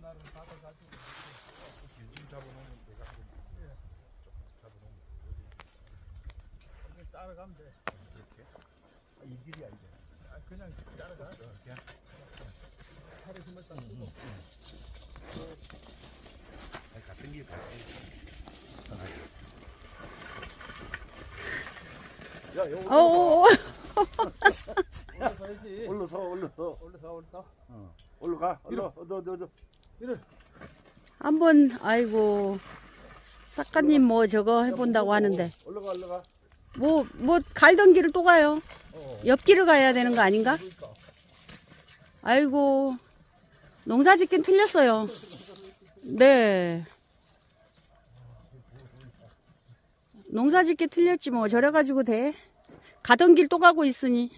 전날은 받아가지고. 지금 잡아놓으면 내가 한번 잡아놓으면 이제 따라가면 돼. 이렇게? 아, 이 길이야 이제. 아, 그냥 따라가. 어, 그냥 팔에 힘을 딱 쓰고. 아니, 같은 길 같은 야 여기 어, 올라서야지. 올라서 올라서. 올라서 올라서. 어. 올라가 올라 너 너 너 한번 아이고 작가님 뭐 저거 해본다고 하는데 올라가 올라가 뭐 뭐 갈던 길을 또 가요. 어 옆길을 가야 되는 거 아닌가? 그러니까 아이고 농사 짓긴 틀렸어요. 네. 농사 짓기 틀렸지 뭐 저래 가지고 돼. 가던 길 또 가고 있으니.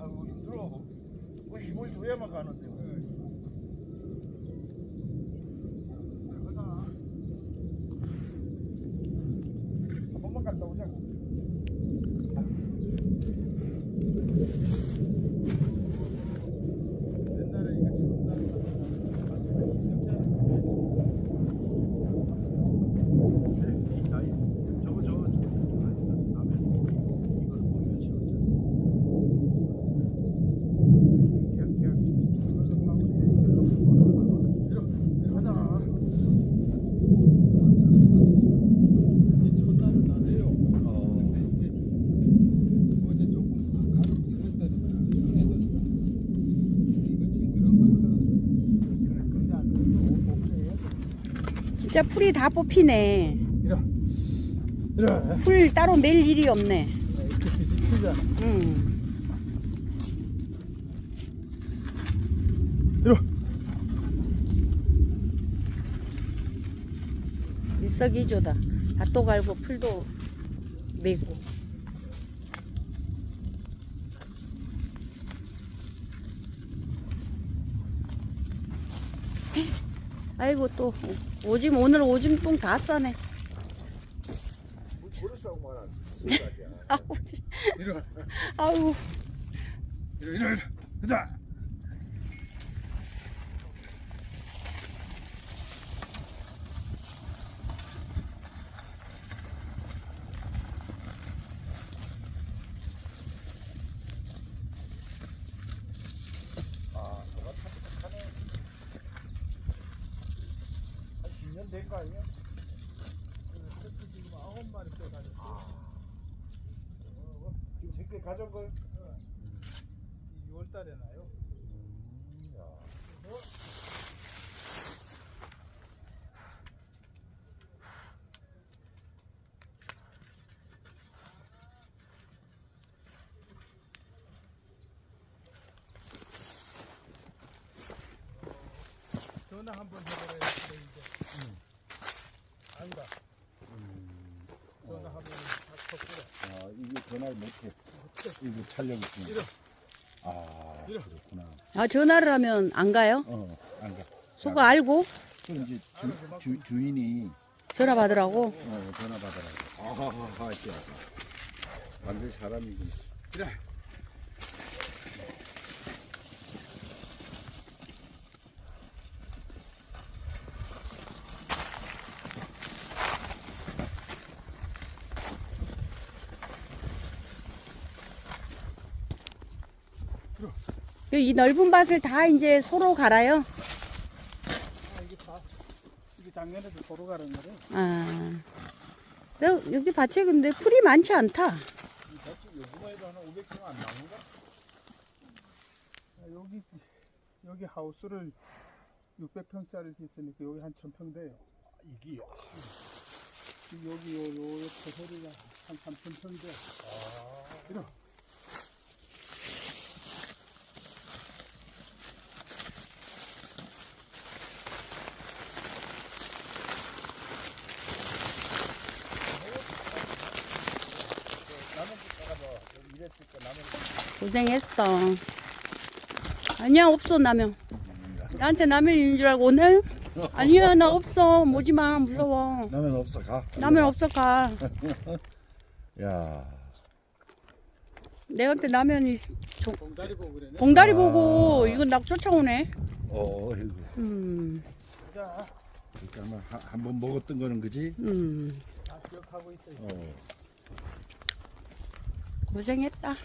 아이고 힘들어 그 힘을 줘야만 가는데. 한 번만 갔다 오자. 옛날에 이거 추운 날 저거 저거 남의 이걸 보면 싫었잖아 그냥 그냥 가자 이 첫날은 안 돼요. 어. 근데 이제 어제 조금 가로 찍었더니 해졌어. 이거 지금 그런 거는 근데 안 돼도 못 해야 돼. 진짜 풀이 다 뽑히네. 이래. 풀 따로 멜 일이 없네. 이렇게 뒤집히잖아. 음. 이리 일석이조다. 밭도 갈고 풀도 메고. 아이고 또 오줌 오늘 오줌 똥다 싸네. 아우, 이리 와. 아우 이리 이리 이리. 가자. 아 저거 참 착하네 한 10년 된거 아니야? 새끼 지금 아홉 마리 떠가지고. 지금 새끼 가져온 거야? 6월 달에 나요. 음, 야. 전화 한번 해보라 이제. 아니다. 전화 한번 다 쳤구나. 아 이게 전화를 못해 이거 촬영 있으면 이리 아 이리. 그렇구나 아 전화를 하면 안 가요? 어 안가 속아 알고 그럼 이제 주, 주, 주인이 전화 받으라고. 어, 전화 받아라고 아하하 씨 완전 사람이구나 그래. 이 넓은 밭을 다 이제 소로 갈아요. 아, 이게 다 이게 작년에도 도로 가는 거래. 아. 여- 여기 밭에 근데 풀이 많지 않다. 이 밭이 해도 한 500평 안? 아, 여기 여기 하우스를 600평짜리 짓으니까 여기 한 1000평 돼요. 이게 여기 요, 요, 요 터소리가 한 3000평 돼. 이러. 남은 집가가 뭐 고생했어. 아니야, 없어, 나면. 나한테 라면 있는 줄 알고 오늘? 아니야 나 없어 오지 마 무서워 라면 없어 가. 라면 없어 가 야. 내한테 라면이 봉다리 보고 그러네. 봉다리 아. 보고 이건 나 쫓아오네 어, 이거. 음, 자, 잠깐만 한번 먹었던 거는 그지? 음 다 기억하고 있어요. 어. 고생했다